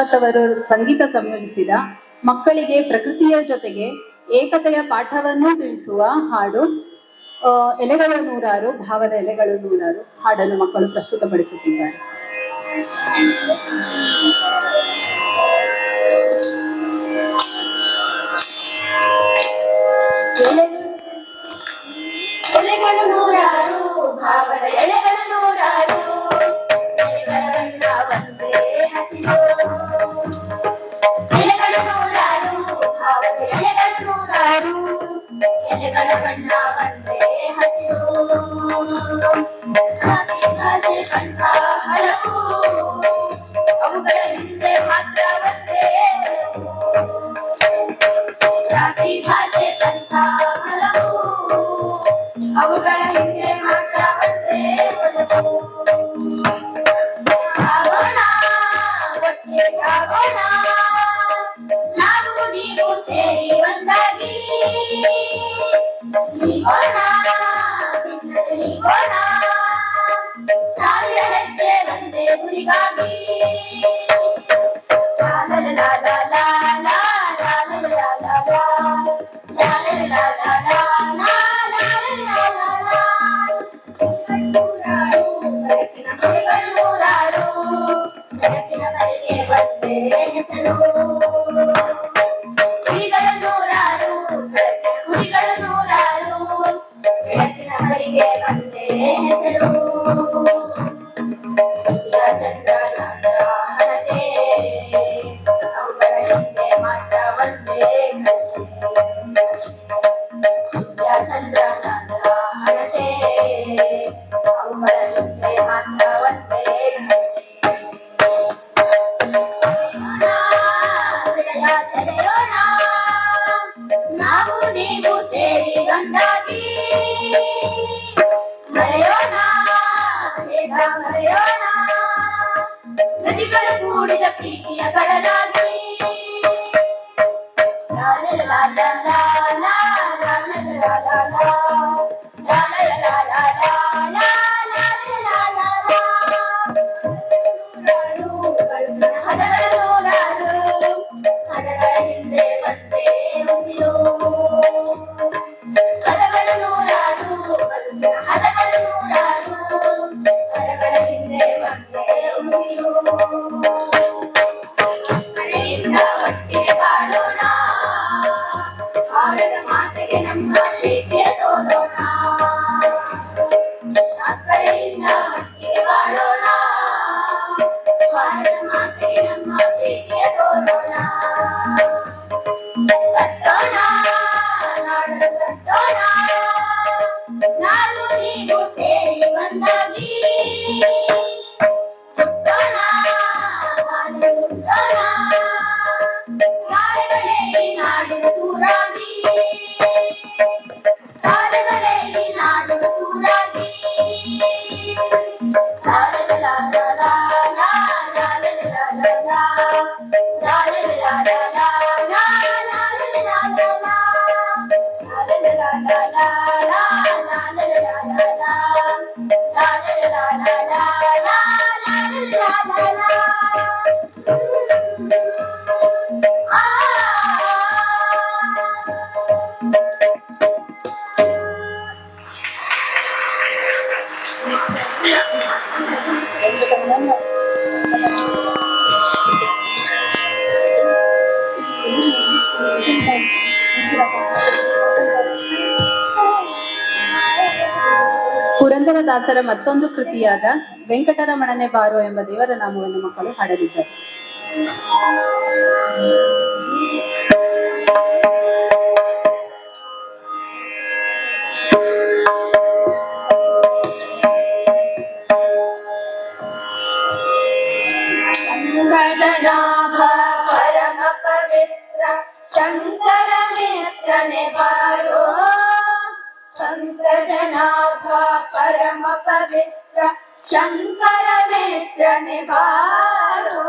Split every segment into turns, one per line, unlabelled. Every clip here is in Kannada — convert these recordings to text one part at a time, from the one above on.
ಅವರು ಸಂಗೀತ ಸಂಯೋಜಿಸಿದ ಮಕ್ಕಳಿಗೆ ಪ್ರಕೃತಿಯ ಜೊತೆಗೆ ಏಕತೆಯ ಪಾಠವನ್ನು ತಿಳಿಸುವ ಹಾಡು. ಎಲೆಗಳ ನೂರಾರು, ಭಾವದ ಎಲೆಗಳು ನೂರಾರು ಹಾಡನ್ನು ಮಕ್ಕಳು ಪ್ರಸ್ತುತಪಡಿಸುತ್ತಿದ್ದಾರೆ.
ಬಂದಾರು ಜಗನ ಬಂದಾವರು ಒಂದಾಗಿ ಜೀವನ ಜೀವನ ಸಾವಿರ ಹೆಜ್ಜೆ ಒಂದೇ ಗುರಿಗಾಗಿ la la la la la la la la la la la ನದಿಗಳ ಕೂಡಿದ ಪ್ರೀತಿಯ ಕಡಲಾಗಿ I'm la la
ದಾಸರ ಮತ್ತೊಂದು ಕೃತಿಯಾದ ವೆಂಕಟರಮಣನೆ ಬಾರೋ ಎಂಬ ದೇವರ ನಾಮವನ್ನು ಮಕ್ಕಳು ಹಾಡಲಿದ್ದಾರೆ.
ಶಂಕರ ನೇತ್ರನೆ पङ्कजनाभा परमपवित्र शङ्करमित्र निवारो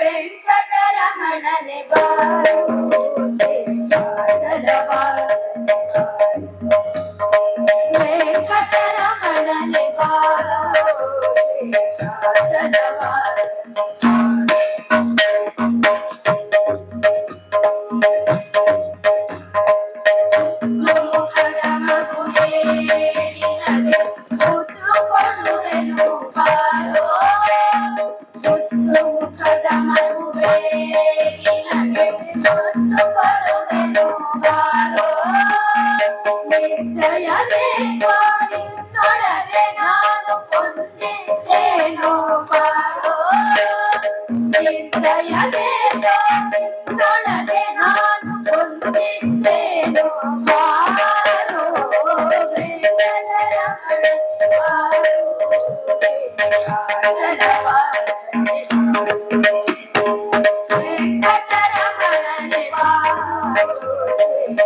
वेङ्क Thank. Thank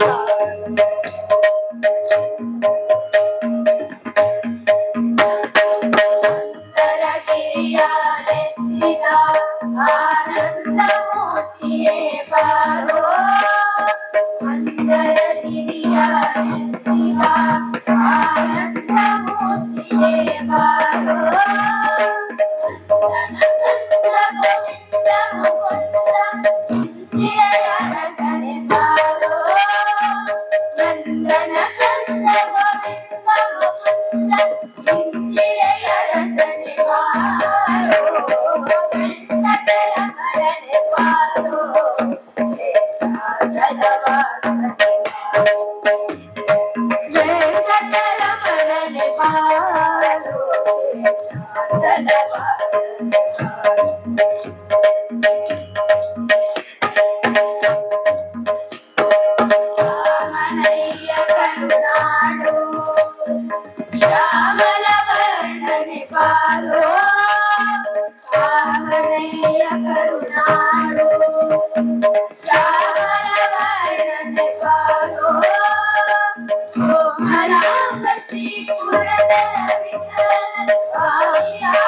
you. Jaya జగరమణ Yeah.